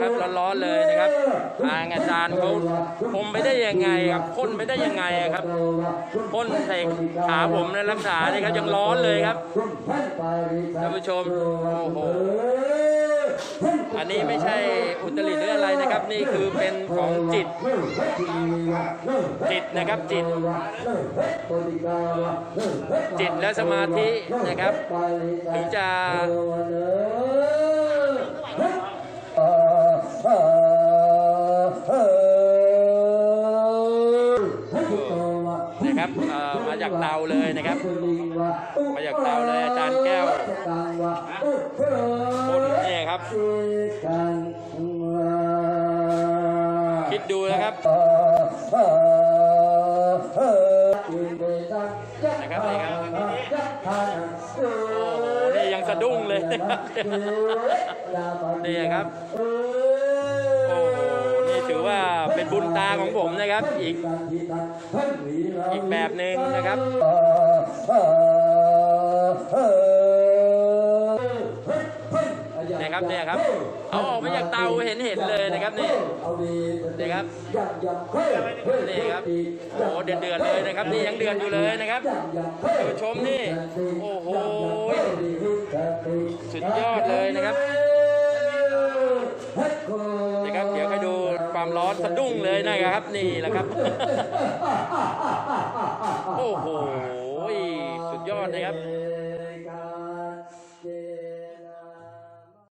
ทางอาจารย์เขาคมไปได้ยังไงครับพ่นไปได้ยังไงครับพ่นใส่ขาผมแล้วรักษานี่ครับยังร้อนเลยครับท่านผู้ชมโอ้โหอันนี้ไม่ใช่อุตริหรืออะไรนะครับ นี่คือเป็นของจิต จิตนะครับจิต จิตและสมาธินะครับ ถึงจะ นะครับมาจากเตาเลยนะครับ มาจากเตาเลยอาจารย์แก้วคนนี่ครับ คิดดูนะครับนะครับนี่ครับโอ้โหนี่ยังสะดุ้งเลยนะครับนี่ครับ โอ้โห นี่ถือว่าเป็น บุญตาของผมนะครับ อีกอีกแบบหนึ่งนะครับเนี่ยครับเนี่ยครับเอาออกมาจากเตาเห็นเห็นเลยนะครับนี่นี่ครับนี่ครับโอ้เดือดเดือดเลยนะครับนี่ยังเดือดอยู่เลยนะครับผู้ชมนี่โอ้โหสุดยอดเลยนะครับ ความร้อนสะดุ้งเลยนะครับ นี่แหละครับ โอ้โหสุดยอดนะครับ